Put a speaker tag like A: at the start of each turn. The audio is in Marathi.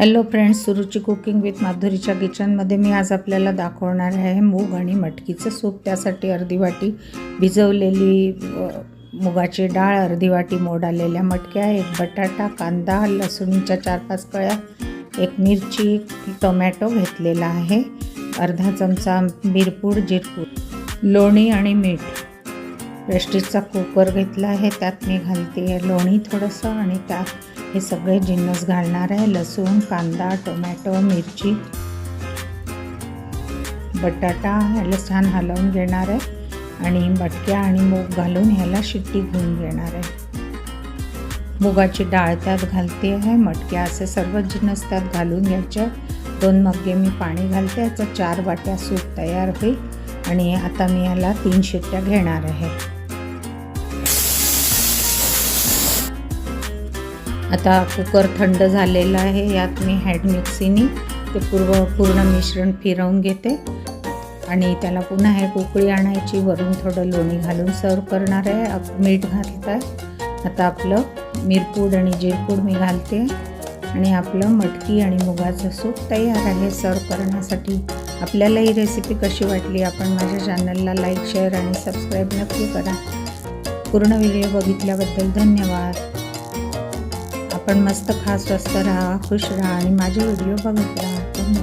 A: Hello friends Suruchi cooking with माधुरीच्या किचनमध्ये मी आज आपल्याला दाखवणार आहे मूग आणि मटकीचं सूप. त्यासाठी अर्धी वाटी भिजवलेली मुगाची डाळ अर्धी वाटी मोड आलेल्या मटक्या एक बटाटा कांदा लसूणच्या चार पाच कळ्या एक मिरची टोमॅटो घेतलेला आहे अर्धा चमचा मिरपूड जिरपूड लोणी आणि मीठ. प्रेस्टिजचा कुकर घेतला आहे त्यात मी घालते आहे लोणी थोडंसं आणि त्यात हे सगळे जिन्नस घालणार आहे लसूण कांदा टोमॅटो मिरची बटाटा ह्याला छान हलवून घेणार आहे आणि मटक्या आणि मूग घालून ह्याला शिट्टी घेऊन घेणार आहे. मुगाची डाळ त्यात घालते आहे मटक्या असे सर्व जिन्नस त्यात घालून घ्यायचे. दोन मग्गे मी पाणी घालते याचं चार वाट्या सूप तयार होईल आणि आता मी याला तीन शिट्ट्या घेणार आहे. आता कुकर थंड झालेला आहे यात मी हँड मिक्सीनी ते पूर्व पूर्ण मिश्रण फिरवून घेते. आणि त्याला पुन्हा हे उकळी आणायची वरून थोडं लोणी घालून सर्व करणार आहे. मीठ घालत आहे. आता आपलं मिरपूड आणि जिरपूड मी घालते. आणि आपलं मटकी आणि मुगाचं सूप तयार आहे सर्व करण्यासाठी. आपल्याला ही रेसिपी कशी वाटली आपण माझ्या चॅनलला लाईक शेअर आणि सबस्क्राईब नक्की करा. पूर्ण व्हिडिओ बघितल्याबद्दल धन्यवाद. आपण मस्त खास स्वस्त राहा खुश राहा आणि माझे व्हिडिओ बघत राहा.